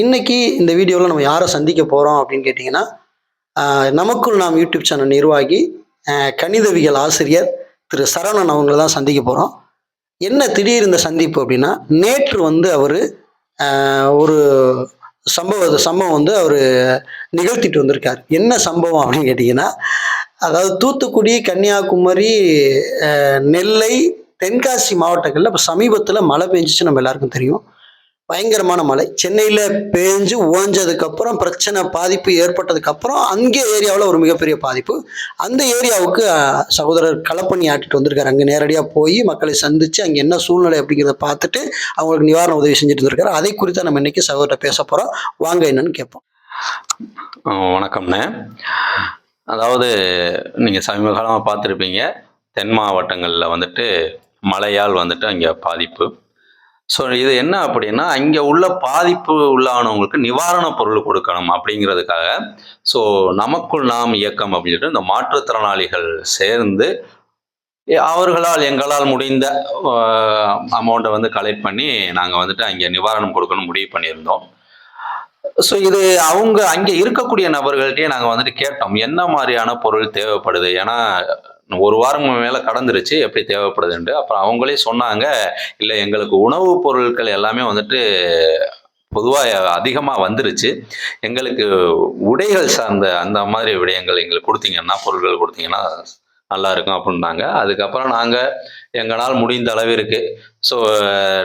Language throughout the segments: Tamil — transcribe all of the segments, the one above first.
இன்னைக்கு இந்த வீடியோவில் நம்ம யாரை சந்திக்க போகிறோம் அப்படின்னு கேட்டிங்கன்னா நமக்குள் நாம் யூடியூப் சேனல் நிர்வாகி கணிதவியல் ஆசிரியர் திரு சரவணன் அவங்கள தான் சந்திக்க போகிறோம் என்ன திடீர் இந்த சந்திப்பு அப்படின்னா நேற்று வந்து அவர் ஒரு சம்பவ சம்பவம் வந்து அவர் நிகழ்த்திட்டு வந்திருக்கார். என்ன சம்பவம் அப்படின்னு கேட்டிங்கன்னா அதாவது தூத்துக்குடி கன்னியாகுமரி நெல்லை தென்காசி மாவட்டங்களில் இப்போ சமீபத்தில் மழை பெஞ்சிச்சு நம்ம எல்லாருக்கும் தெரியும். பயங்கரமான மழை. சென்னையில் பேஞ்சு ஓஞ்சதுக்கப்புறம் பிரச்சனை பாதிப்பு ஏற்பட்டதுக்கப்புறம் அங்கே ஏரியாவில் ஒரு மிகப்பெரிய பாதிப்பு. அந்த ஏரியாவுக்கு சகோதரர் களப்பணி ஆட்டிட்டு வந்திருக்காரு. அங்கே நேரடியாக போய் மக்களை சந்தித்து அங்கே என்ன சூழ்நிலை அப்படிங்கிறத பார்த்துட்டு அவங்களுக்கு நிவாரண உதவி செஞ்சுட்டு இருந்திருக்காரு அதை குறித்து நம்ம இன்னைக்கு சகோதரர் பேச போகிறோம் வாங்க என்னன்னு கேட்போம். வணக்கம்ண்ணே. அதாவது நீங்கள் சமீப காலமாக பார்த்துருப்பீங்க தென் மாவட்டங்களில் வந்துட்டு மழையால் வந்துட்டு அங்கே பாதிப்பு. ஸோ இது என்ன அப்படின்னா அங்கே உள்ள பாதிப்பு உள்ளானவங்களுக்கு நிவாரணப் பொருள் கொடுக்கணும் அப்படிங்கிறதுக்காக. ஸோ நமக்குள் நாம் இயக்கம் அப்படின்னு இந்த மாற்றுத்திறனாளிகள் சேர்ந்து அவர்களால் எங்களால் முடிந்த அமௌண்ட்டை வந்து கலெக்ட் பண்ணி நாங்கள் வந்துட்டு அங்கே நிவாரணம் கொடுக்கணும் முடிவு பண்ணியிருந்தோம். ஸோ இது அவங்க அங்கே இருக்கக்கூடிய நபர்கள்ட்டே நாங்கள் வந்துட்டு கேட்டோம் என்ன மாதிரியான பொருள் தேவைப்படுது? ஏன்னா ஒரு வாரம் மேலே கடந்துருச்சு எப்படி தேவைப்படுதுன்ட்டு அப்புறம் அவங்களே சொன்னாங்க இல்லை எங்களுக்கு உணவுப் பொருட்கள் எல்லாமே வந்துட்டு பொதுவாக அதிகமாக வந்துருச்சு. எங்களுக்கு உடைகள் சார்ந்த அந்த மாதிரி விடயங்கள் எங்களுக்கு கொடுத்தீங்கன்னா பொருட்கள் கொடுத்தீங்கன்னா நல்லா இருக்கும் அப்படின்னாங்க. அதுக்கப்புறம் நாங்கள் எங்களால் முடிந்த அளவிற்கு ஸோ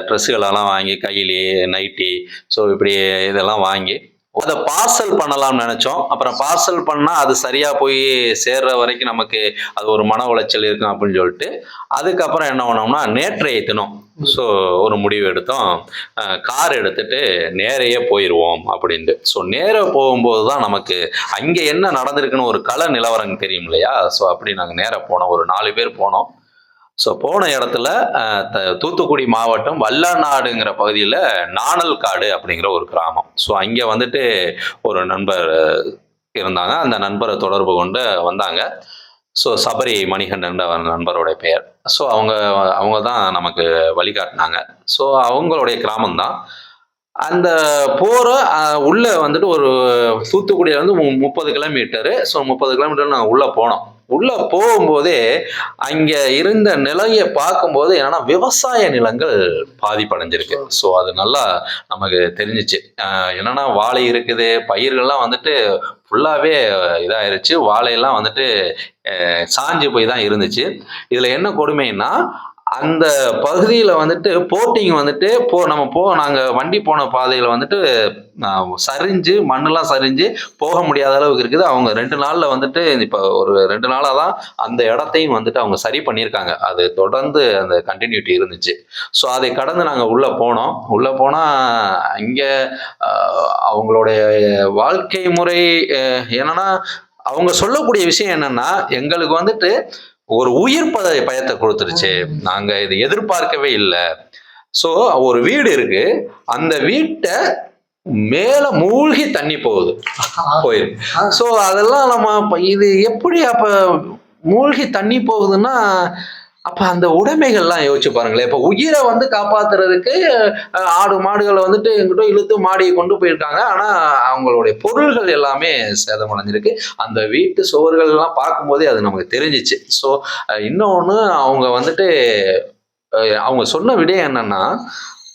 ட்ரெஸ்ஸுகளெல்லாம் வாங்கி கையிலே நைட்டி ஸோ இப்படி இதெல்லாம் வாங்கி அதை பார்சல் பண்ணலாம்னு நினச்சோம். அப்புறம் பார்சல் பண்ணால் அது சரியாக போய் சேர்ற வரைக்கும் நமக்கு அது ஒரு மன உளைச்சல் இருக்கும் அப்படின்னு சொல்லிட்டு அதுக்கப்புறம் என்ன பண்ணோம்னா நேற்றை ஏற்றணும் ஸோ ஒரு முடிவு எடுத்தோம். கார் எடுத்துட்டு நேரையே போயிடுவோம் அப்படின்ட்டு. ஸோ நேராக போகும்போது தான் நமக்கு அங்கே என்ன நடந்திருக்குன்னு ஒரு கல நிலவரம் தெரியும் இல்லையா? ஸோ அப்படி நாங்கள் நேராக போனோம். ஒரு நாலு பேர் போனோம். ஸோ போன இடத்துல த- தூத்துக்குடி மாவட்டம் வல்லநாடுங்கிற பகுதியில் நாணல் காடு அப்படிங்கிற ஒரு கிராமம். ஸோ அங்கே வந்துட்டு ஒரு நண்பர் இருந்தாங்க. அந்த நண்பரை தொடர்பு கொண்டு வந்தாங்க. ஸோ சபரி மணிகண்டன் நண்பருடைய பெயர். ஸோ அவங்க அவங்க தான் நமக்கு வழிகாட்டினாங்க ஸோ அவங்களுடைய கிராமம்தான் அந்த போகிற உள்ளே வந்துட்டு ஒரு தூத்துக்குடியிலேருந்து மு- முப்பது கிலோமீட்டரு. ஸோ முப்பது கிலோமீட்டர் நாங்கள் உள்ளே போனோம். உள்ளே போகும்போதே அங்கே இருந்த நிலையை பார்க்கும்போது என்னன்னா விவசாய நிலங்கள் பாதிப்படைஞ்சிருக்கு. ஸோ அது நல்லா நமக்கு தெரிஞ்சிச்சு. என்னன்னா வாழை இருக்குது பயிர்கள்லாம் வந்துட்டு ஃபுல்லாகவே இதாயிருச்சு. வாழையெல்லாம் வந்துட்டு சாஞ்சு போய் தான் இருந்துச்சு. இதில் என்ன கொடுமைன்னா அந்த பகுதியில் வந்துட்டு போட்டிங் வந்துட்டு போ நம்ம போ நாங்கள் வண்டி போன பாதையில் வந்துட்டு சரிஞ்சு மண்ணெல்லாம் சரிஞ்சு போக முடியாத அளவுக்கு இருக்குது. அவங்க ரெண்டு நாளில் வந்துட்டு இப்போ ஒரு ரெண்டு நாளாக தான் அந்த இடத்தையும் வந்துட்டு அவங்க சரி பண்ணியிருக்காங்க. அது தொடர்ந்து அந்த கண்டினியூட்டி இருந்துச்சு. ஸோ அதை கடந்து நாங்கள் உள்ளே போனோம். உள்ளே போனால் அங்கே அவங்களுடைய வாழ்க்கை முறை என்னென்னா என்னன்னா அவங்க சொல்லக்கூடிய விஷயம் என்னன்னா எங்களுக்கு வந்துட்டு ஒரு உயிர் பத பயத்தை கொடுத்துருச்சு. நாங்க இது எதிர்பார்க்கவே இல்லை. ஸோ ஒரு வீடு இருக்கு. அந்த வீட்டை மேல மூழ்கி தண்ணி போகுது. போயிருக்கு ஸோ அதெல்லாம் நம்ம இது எப்படி அப்ப மூழ்கி தண்ணி போகுதுன்னா அப்ப அந்த உடைமைகள்லாம் யோசிச்சு பாருங்களேன். இப்ப உயிரை வந்து காப்பாத்துறதுக்கு ஆடு மாடுகளை வந்துட்டு எங்கிட்ட இழுத்து மாடியை கொண்டு போயிருக்காங்க. ஆனா அவங்களுடைய பொருள்கள் எல்லாமே சேதமடைஞ்சிருக்கு. அந்த வீட்டு சுவர்கள் எல்லாம் பார்க்கும்போதே அது நமக்கு தெரிஞ்சிச்சு. ஸோ இன்னொன்று அவங்க வந்துட்டு அவங்க சொன்ன விடயம் என்னன்னா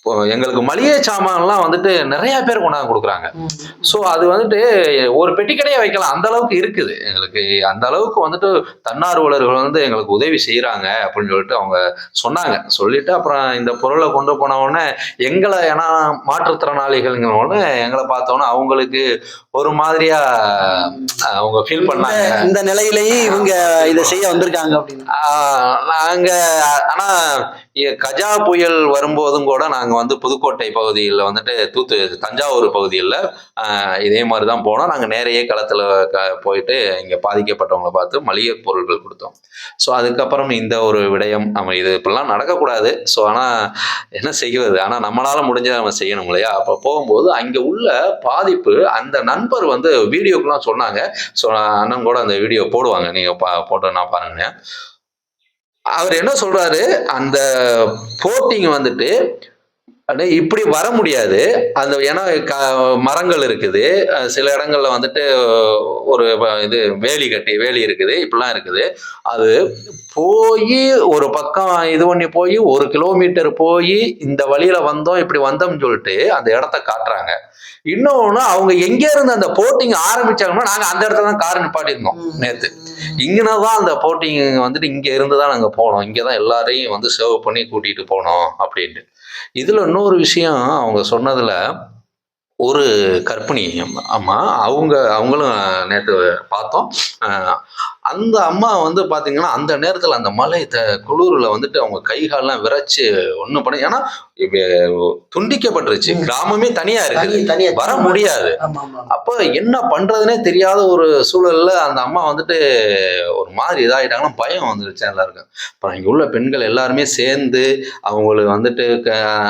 எங்களுக்கு மளிகை சாமான்லாம் வந்துட்டு நிறைய பேர் கொண்டாந்து கொடுக்குறாங்க. ஸோ அது வந்துட்டு ஒரு பெட்டி கடையை வைக்கலாம். அந்த அளவுக்கு இருக்குது. எங்களுக்கு அந்த அளவுக்கு வந்துட்டு தன்னார்வலர்கள் வந்து எங்களுக்கு உதவி செய்கிறாங்க அப்படின்னு சொல்லிட்டு அவங்க சொன்னாங்க. சொல்லிட்டு அப்புறம் இந்த பொருளை கொண்டு போன உடனே எங்களை ஏன்னா மாற்றுத்திறனாளிகள்ங்கிற உடனே எங்களை பார்த்தோன்னே அவங்களுக்கு ஒரு மாதிரியா அவங்க ஃபீல் பண்ணாங்க. இந்த- நிலையிலேயே இவங்க இதை செய்ய வந்திருக்காங்க அப்படின்னு. ஆஹ் நாங்க ஆனா இ- கஜா புயல் வரும்போதும் கூட நாங்கள் வந்து புதுக்கோட்டை பகுதியில் வந்துட்டு தூத்து தஞ்சாவூர் பகுதியில் இதே மாதிரி தான் போனோம். நாங்கள் நேரையே களத்தில் க- போயிட்டு இங்கே பாதிக்கப்பட்டவங்களை பார்த்து மளிகை பொருட்கள் கொடுத்தோம். ஸோ அதுக்கப்புறம் இந்த ஒரு விடயம் நம்ம இது இப்படிலாம் நடக்கக்கூடாது. ஸோ ஆனால் என்ன செய்வது ஆனால் நம்மளால் முடிஞ்சதை நம்ம செய்யணும் இல்லையா? அப்போ போகும்போது அங்கே உள்ள பாதிப்பு அந்த நண்பர் வந்து வீடியோக்கெலாம் சொன்னாங்க. ஸோ அண்ணன் கூட அந்த வீடியோ போடுவாங்க. நீங்கள் பா போட்டோன்னா பாருங்க. அவர் என்ன சொல்றாரு? அந்த போட்டிங் வந்துட்டு இப்படி வர முடியாது. அந்த ஏன்னா மரங்கள் இருக்குது. சில இடங்கள்ல வந்துட்டு ஒரு இது வேலி கட்டி வேலி இருக்குது. இப்படிலாம் இருக்குது. அது போய் ஒரு பக்கம் இது பண்ணி போய் ஒரு கிலோமீட்டர் போய் இந்த வழியில வந்தோம் இப்படி வந்தோம்னு சொல்லிட்டு அந்த இடத்த காட்டுறாங்க. இன்னொன்னு அவங்க எங்க இருந்து அந்த போட்டிங் ஆரம்பிச்சாங்கன்னா நாங்க அந்த இடத்துல தான் கார் நிப்பாட்டியிருந்தோம் நேத்து. இங்கனா தான் அந்த போட்டிங் வந்துட்டு இங்க இருந்து தான் நாங்க போனோம். இங்க தான் எல்லாரையும் வந்து சேவ் பண்ணி கூட்டிட்டு போனோம் அப்படின்ட்டு. இதுல இன்னொரு விஷயம் அவங்க சொன்னதில் ஒரு கற்பிணி அம்மா- அவங்க அவங்களும் நேற்று பார்த்தோம். அந்த அம்மா வந்து பாத்தீங்கன்னா அந்த நேரத்துல அந்த மலை த குளிர்ல வந்துட்டு அவங்க கை கால்லாம் விரைச்சு ஒண்ணும் பண்ண ஏன்னா துண்டிக்கப்பட்டுருச்சு. கிராமமே தனியா தனியா வர முடியாது. அப்போ என்ன பண்றதுனே தெரியாத ஒரு சூழல்ல அந்த அம்மா வந்துட்டு ஒரு மாதிரி இதாயிட்டாங்கன்னா பயம் வந்துருச்சு எல்லாருக்கும். அப்புறம் இங்க உள்ள பெண்கள் எல்லாருமே சேர்ந்து அவங்களுக்கு வந்துட்டு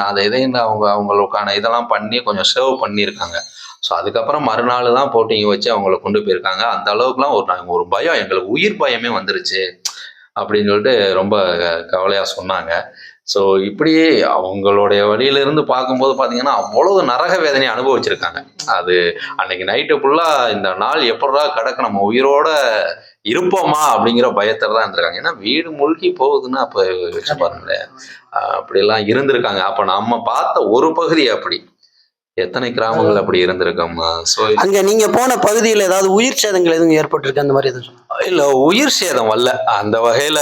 அதை இதையும் அவங்க அவங்களுக்கான இதெல்லாம் பண்ணி கொஞ்சம் சேவ் பண்ணியிருக்காங்க. ஸோ அதுக்கப்புறம் மறுநாள் தான் போட்டிங்க வச்சு அவங்கள கொண்டு போயிருக்காங்க. அந்த அளவுக்குலாம் ஒரு நாங்க ஒரு பயம் எங்களுக்கு உயிர் பயமே வந்துருச்சு அப்படின்னு சொல்லிட்டு ரொம்ப க- கவலையா சொன்னாங்க. ஸோ இப்படி அவங்களுடைய வழியிலிருந்து பார்க்கும்போது பார்த்தீங்கன்னா அவ்வளவு நரக வேதனையை அனுபவிச்சிருக்காங்க. அது அன்னைக்கு நைட்டு ஃபுல்லா இந்த நாள் எப்படா கிடக்கு நம்ம உயிரோட இருப்போமா அப்படிங்கிற பயத்துல தான் இருந்திருக்காங்க. ஏன்னா வீடு முழுகி போகுதுன்னா அப்ப வச்சு பாருங்களேன். ஆஹ் அப்படியெல்லாம் இருந்திருக்காங்க. அப்ப நம்ம பார்த்த ஒரு பகுதி அப்படி. எத்தனை கிராமங்கள் அப்படி இருந்திருக்கோம்மா? ஸோ அங்க நீங்க போன பகுதியில் ஏதாவது உயிர் சேதங்கள் எதுவும் ஏற்பட்டிருக்கு? அந்த மாதிரி எதுவும். இல்ல உயிர் சேதம் வரல அந்த வகையில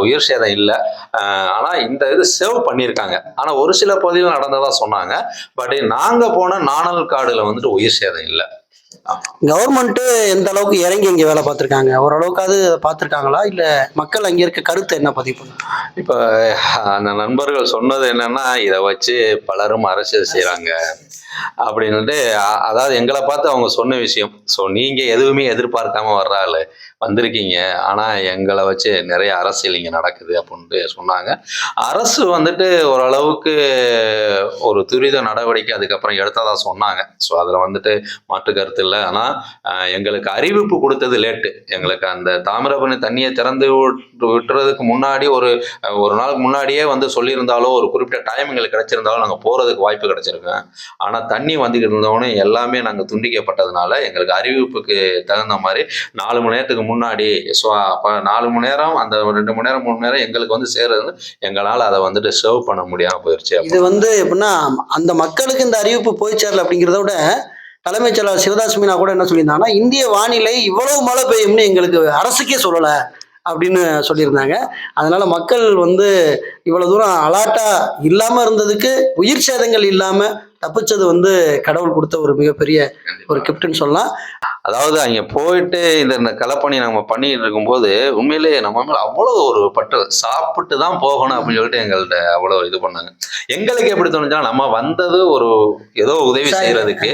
உயிர் சேதம் இல்ல. ஆஹ் ஆனா இந்த இது சேவ் பண்ணியிருக்காங்க. ஆனா ஒரு சில பகுதியில் நடந்ததா சொன்னாங்க. பட் நாங்க போன நாணல் காடுல வந்துட்டு உயிர் சேதம் இல்ல. கவர்மெண்ட் எந்த அளவுக்கு இறங்கி இங்க வேலை பார்த்திருக்காங்க? ஓரளவுக்காவது பார்த்துருக்காங்களா? இல்ல மக்கள் அங்க இருக்க கருத்து என்ன பதிவு இப்போ இப்ப அந்த நண்பர்கள் சொன்னது என்னன்னா இதை வச்சு பலரும் அரசியல் செய்கிறாங்க அப்படின்ட்டு அதாவது எங்களை பார்த்து அவங்க சொன்ன விஷயம். ஸோ நீங்க எதுவுமே எதிர்பார்க்காம வர்ற வந்திருக்கீங்க. ஆனா எங்களை வச்சு நிறைய அரசியல் இங்கே நடக்குது அப்படின்ட்டு சொன்னாங்க. அரசு வந்துட்டு ஓரளவுக்கு ஒரு துரித நடவடிக்கை அதுக்கப்புறம் எடுத்ததா சொன்னாங்க. ஸோ அதில் வந்துட்டு மாற்று கருத்து இல்லை. ஆனால் எங்களுக்கு அறிவிப்பு கொடுத்தது லேட்டு. எங்களுக்கு அந்த தாமிரபரணி தண்ணியை திறந்து விட்டு- விட்டுறதுக்கு முன்னாடி ஒரு ஒரு நாளுக்கு முன்னாடியே வந்து சொல்லியிருந்தாலோ ஒரு குறிப்பிட்ட டைம் எங்களுக்கு கிடைச்சிருந்தாலும் நாங்கள் போகிறதுக்கு வாய்ப்பு கிடைச்சிருக்கேன் ஆனால் தண்ணி வந்துக்கிட்டு இருந்தவனே எல்லாமே நாங்கள் துண்டிக்கப்பட்டதுனால எங்களுக்கு அறிவிப்புக்கு தகுந்த மாதிரி நாலு மணி நேரத்துக்கு முன்னாடி ஸோ அப்போ நாலு மணி நேரம் அந்த ரெண்டு மணி நேரம் மூணு மணி நேரம் எங்களுக்கு வந்து சேர்றது எங்களால் அதை வந்துட்டு சர்வ் பண்ண முடியாமல் போயிடுச்சு இது வந்து அப்படின்னா அந்த மக்களுக்கு இந்த அறிவிப்பு போய் சேரல அப்படிங்கிறத விட தலைமைச் செயலாளர் சிவதாஸ் மீனா கூட என்ன சொல்லியிருந்தாங்கன்னா இந்திய வானிலை இவ்வளவு மழை பெய்யும்னு எங்களுக்கு அரசுக்கே சொல்லலை அப்படின்னு சொல்லியிருந்தாங்க. அதனால மக்கள் வந்து இவ்வளவு தூரம் அலாட்டா இல்லாம இருந்ததுக்கு உயிர் சேதங்கள் இல்லாம தப்பிச்சது வந்து கடவுள் கொடுத்த ஒரு மிகப்பெரிய ஒரு கிஃப்ட்னு சொல்லலாம். அதாவது அங்கே போயிட்டு இந்த களப்பணி நம்ம பண்ணிட்டு இருக்கும்போது உண்மையிலேயே நம்ம மேல அவ்வளோ ஒரு பட்டு சாப்பிட்டு தான் போகணும் அப்படின்னு சொல்லிட்டு எங்கள்கிட்ட அவ்வளோ இது பண்ணாங்க. எங்களுக்கு எப்படி தோணுச்சா நம்ம வந்தது ஒரு ஏதோ உதவி. செய்யறதுக்கு.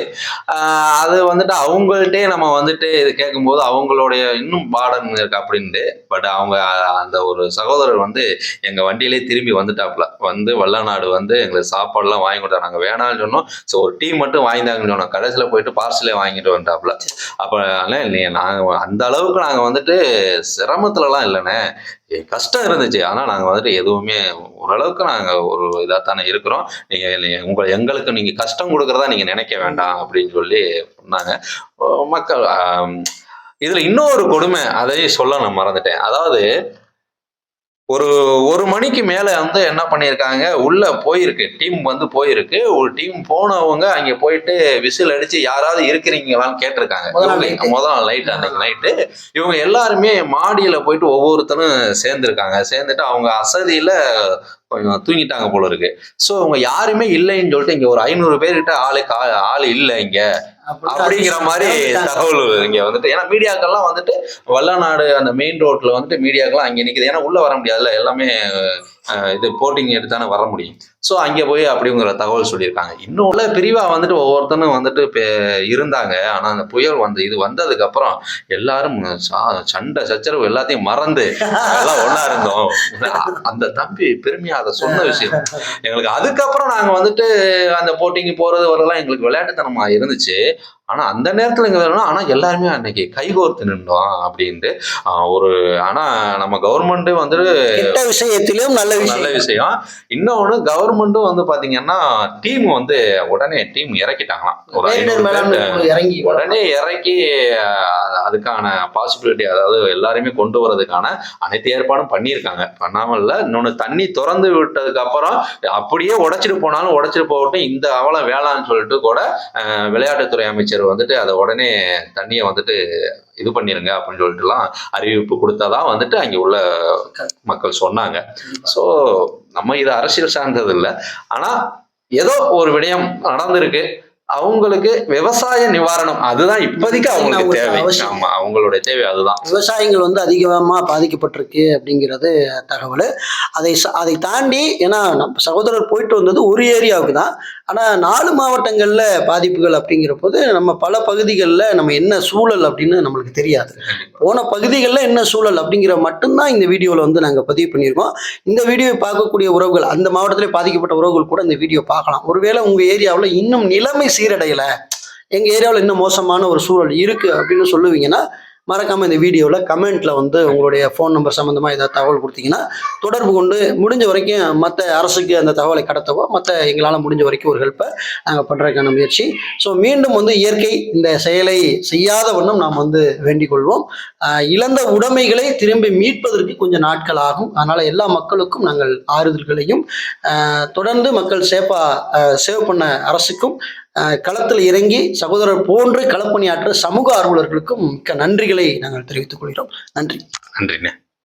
அது வந்துட்டு அவங்கள்ட்டே நம்ம வந்துட்டு இது கேட்கும்போது அவங்களுடைய இன்னும் பாடன் இருக்கு அப்படின்ட்டு பட் அவங்க அந்த ஒரு சகோதரர் வந்து எங்க வண்டியிலே திரும்பி வந்துட்டாப்ல வந்து வல்லநாடு வந்து எங்களுக்கு சாப்பாடுலாம் வாங்கி கொடுத்தாங்க நாங்கள் வேணாம்னு சொன்னோம். ஸோ ஒரு டீ மட்டும் வாங்கிட்டாங்கன்னு சொன்னோம். கடைசியில் போயிட்டு பார்சலே வாங்கிட்டு வந்துட்டாப்ல அப்போ நாங்கள் அந்த அளவுக்கு நாங்கள் வந்துட்டு சிரமத்துலலாம் இல்லைண்ணே. கஷ்டம் இருந்துச்சு. ஆனால் நாங்கள் வந்துட்டு எதுவுமே ஓரளவுக்கு நாங்கள் ஒரு இதாக தானே இருக்கிறோம் நீங்கள் உங்கள் எங்களுக்கு நீங்கள் கஷ்டம் கொடுக்குறதா நீங்கள் நினைக்க வேண்டாம் அப்படின்னு சொல்லி சொன்னாங்க. மக்கள் இதில் இன்னொரு கொடுமை அதையும் சொல்ல நான் மறந்துட்டேன். அதாவது ஒரு ஒரு மணிக்கு மேல வந்து என்ன பண்ணியிருக்காங்க உள்ள போயிருக்கு. டீம் வந்து போயிருக்கு. ஒரு டீம் போனவங்க அங்க போயிட்டு விசில் அடிச்சு யாராவது இருக்கிறீங்களான்னு கேட்டிருக்காங்க. முதல் நாள் இவங்க- night. முதல் நாள் நைட் அன்னைக்கு நைட்டு இவங்க எல்லாருமே மாடியில போயிட்டு ஒவ்வொருத்தரும் சேர்ந்துருக்காங்க. சேர்ந்துட்டு அவங்க அசதியில கொஞ்சம் தூங்கிட்டாங்க போல இருக்கு. ஸோ அவங்க யாருமே இல்லைன்னு சொல்லிட்டு இங்க ஒரு ஐநூறு பேர்கிட்ட ஆளு கா- ஆள் இல்லை இங்க. அப்படிங்கிற மாதிரி தகவல் இங்க வந்துட்டு ஏன்னா மீடியாக்கள்லாம் வந்துட்டு வல்லநாடு அந்த மெயின் ரோட்ல வந்துட்டு மீடியாக்கெல்லாம் அங்க நிக்குது. ஏன்னா உள்ள வர முடியாதுல்ல எல்லாமே இது போட்டிங் எடுத்தானே வர முடியும். ஸோ அங்கே போய் அப்படிங்கிற தகவல் சொல்லியிருக்காங்க. இன்னும் உள்ள பிரிவா வந்துட்டு ஒவ்வொருத்தனும் வந்துட்டு இருந்தாங்க. ஆனா அந்த புயல் வந்து இது வந்ததுக்கு அப்புறம் எல்லாரும் சண்டை சச்சரவு எல்லாத்தையும் மறந்து எல்லாம் ஒண்ணா இருந்தோம். அந்த தம்பி பெருமையா அதை சொன்ன விஷயம். எங்களுக்கு அதுக்கப்புறம் நாங்க வந்துட்டு அந்த போட்டிக்கு போறது வரலாம் எங்களுக்கு விளையாட்டுத்தனமா இருந்துச்சு. ஆனா அந்த நேரத்துல எங்க வேணும்னா ஆனா எல்லாருமே அன்னைக்கு கைகோர்த்து நின்றோம் அப்படின்ட்டு ஒரு ஆனா நம்ம கவர்மெண்ட் வந்துட்டு விஷயத்திலும் நல்ல நல்ல விஷயம். விஷயம். இன்னொன்னு கவர்மெண்ட் கவர்மெண்ட்டும் வந்து பாத்தீங்கன்னா டீம் வந்து உடனே டீம் இறக்கிட்டாங்களாம். ஒரு இறங்கி உடனே இறக்கி அதுக்கான பாசிபிலிட்டி அதாவது எல்லாரையுமே கொண்டு வரதுக்கான அனைத்து ஏற்பாடும் பண்ணியிருக்காங்க. பண்ணாமல் இல்ல இன்னொன்று தண்ணி திறந்து விட்டதுக்கு அப்புறம் அப்படியே உடைச்சிட்டு போனாலும் உடைச்சிட்டு போகட்டும் இந்த அவலம் வேளான்னு சொல்லிட்டு கூட விளையாட்டுத்துறை அமைச்சர் வந்துட்டு அதை உடனே தண்ணியை வந்துட்டு இது பண்ணிருங்க அப்படின்னு சொல்லிட்டுலாம் அறிவிப்பு கொடுத்தாதான் வந்துட்டு அங்கே உள்ள மக்கள் சொன்னாங்க. ஸோ நம்ம இது அரசியல் சார்ந்தது இல்லை. ஆனால் ஏதோ ஒரு விடயம் நடந்திருக்கு. அவங்களுக்கு விவசாய நிவாரணம் அதுதான் இப்போதைக்கு அவங்களுக்கு தேவை. ஆமா அவங்களுடைய தேவை அதுதான். விவசாயிகள் வந்து அதிகமாக பாதிக்கப்பட்டிருக்கு அப்படிங்கிறது தகவல். அதை அதை தாண்டி ஏன்னா நம்ம சகோதரர் போயிட்டு வந்தது ஒரு ஏரியாவுக்கு தான். ஆனால் நாலு மாவட்டங்களில் பாதிப்புகள் அப்படிங்கிற போது நம்ம பல பகுதிகளில் நம்ம என்ன சூழல் அப்படின்னு நம்மளுக்கு தெரியாது. போன பகுதிகளில் என்ன சூழல் அப்படிங்கிற மட்டும்தான் இந்த வீடியோவில் வந்து நாங்கள் பதிவு பண்ணியிருக்கோம். இந்த வீடியோவை பார்க்கக்கூடிய உறவுகள் அந்த மாவட்டத்திலே பாதிக்கப்பட்ட உறவுகள் கூட இந்த வீடியோ பார்க்கலாம். ஒருவேளை உங்கள் ஏரியாவில் இன்னும் நிலைமை சீரடையலை. எங்கள் ஏரியாவில் இன்னும் மோசமான ஒரு சூழல் இருக்குது அப்படின்னு சொல்லுவீங்கன்னா மறக்காமல் இந்த வீடியோவில் கமெண்ட்டில் வந்து உங்களுடைய ஃபோன் நம்பர் சம்மந்தமாக ஏதாவது தகவல் கொடுத்தீங்கன்னா தொடர்பு கொண்டு முடிஞ்ச வரைக்கும் மற்ற அரசுக்கு அந்த தகவலை கடத்தவோ மற்ற எங்களால் முடிஞ்ச வரைக்கும் ஒரு ஹெல்ப்பை நாங்கள் பண்ணுறதுக்கான முயற்சி. ஸோ மீண்டும் வந்து இயற்கை இந்த செயலை செய்யாத வண்ணம் நாம் வந்து வேண்டிக் கொள்வோம். இழந்த உடைமைகளை திரும்பி மீட்பதற்கு கொஞ்சம் நாட்கள் ஆகும். அதனால் எல்லா மக்களுக்கும் நாங்கள் ஆறுதல்களையும் தொடர்ந்து மக்கள் சேஃபாக சேவ் பண்ண அரசுக்கும் களத்தில் இறங்கி சகோதரர் போன்று களப்பணியாற்ற சமூக ஆர்வலர்களுக்கும் மிக்க நன்றிகளை நாங்கள் தெரிவித்துக் கொள்கிறோம். நன்றி. நன்றிண்ணே.